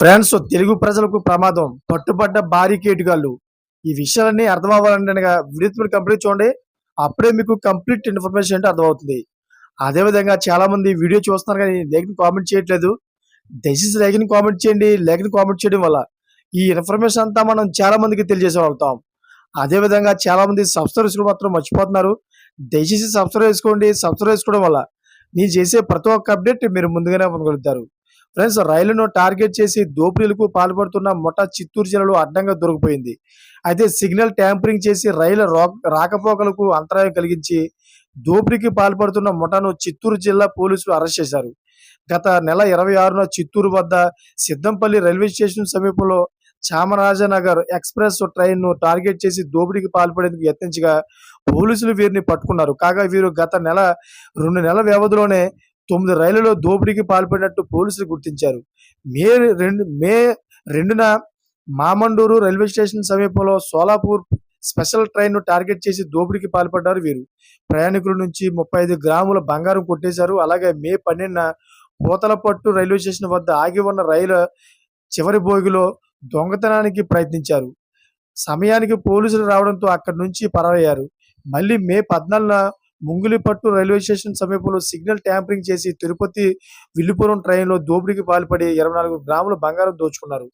Friends Telugu ప్రజలకు ప్రమాదం. పట్టుబడ్డ భారీ కేటుగాళ్ళు. ఈ విషయాలన్నీ అర్థం అవ్వాలంటే వీడియో మీరు కంప్లీట్ చూడండి. అప్పుడే మీకు కంప్లీట్ ఇన్ఫర్మేషన్ అంటే అర్థమవుతుంది. అదేవిధంగా చాలా మంది వీడియో చూస్తున్నారు కానీ లేఖని కామెంట్ చేయట్లేదు. దయచేసి లేఖని కామెంట్ చేయండి. లేఖని కామెంట్ చేయడం వల్ల ఈ ఇన్ఫర్మేషన్ అంతా మనం చాలా మందికి తెలియజేసేవాళ్ళతాం అదేవిధంగా చాలా మంది సబ్స్క్రైబ్ చేసుకోవడం మాత్రం మర్చిపోతున్నారు. దయచేసి సబ్స్క్రైబ్ చేసుకోండి. సబ్స్క్రైబ్ చేసుకోవడం వల్ల నేను చేసే ప్రతి ఒక్క అప్డేట్ మీరు ముందుగానే పొందగలుగుతారు. ఫ్రెండ్స్ రైలును టార్గెట్ చేసి దోపిడీలకు పాల్పడుతున్న ముఠా చిత్తూరు జిల్లాలో అడ్డంగా దొరికిపోయింది. అయితే సిగ్నల్ ట్యాంపరింగ్ చేసి రైలు రా- రాకపోకలకు అంతరాయం కలిగించి దోపిడీకి పాల్పడుతున్న ముఠాను చిత్తూరు జిల్లా పోలీసులు అరెస్ట్ చేశారు. గత నెల ఇరవై ఆరున చిత్తూరు వద్ద సిద్దంపల్లి రైల్వే స్టేషన్ సమీపంలో చామరాజనగర్ ఎక్స్ప్రెస్ ట్రైన్ను టార్గెట్ చేసి దోపిడీకి పాల్పడేందుకు యత్నించగా పోలీసులు వీరిని పట్టుకున్నారు. కాగా వీరు గత నెల రెండు నెలల వ్యవధిలోనే తొమ్మిది రైళ్ళలో దోపిడీకి పాల్పడినట్టు పోలీసులు గుర్తించారు. మే రెండు మే రెండున మామండూరు రైల్వే స్టేషన్ సమీపంలో సోలాపూర్ స్పెషల్ ట్రైన్ను టార్గెట్ చేసి దోపిడీకి పాల్పడ్డారు వీరు. ప్రయాణికుల నుంచి ముప్పై ఐదు గ్రాముల బంగారం కొట్టేశారు. అలాగే మే పన్నెండున పోతలపట్టు రైల్వే స్టేషన్ వద్ద ఆగి ఉన్న రైలు చివరి బోగిలో దొంగతనానికి ప్రయత్నించారు. సమయానికి పోలీసులు రావడంతో అక్కడి నుంచి పరారయ్యారు. మళ్ళీ మే పద్నాలుగున ముంగులిపట్టు రైల్వే స్టేషన్ సమీపంలో సిగ్నల్ ట్యాంపరింగ్ చేసి తిరుపతి విల్లుపురం ట్రైన్లో దోపిడీకి పాల్పడి ఇరవై నాలుగు గ్రాముల బంగారం దోచుకున్నారు.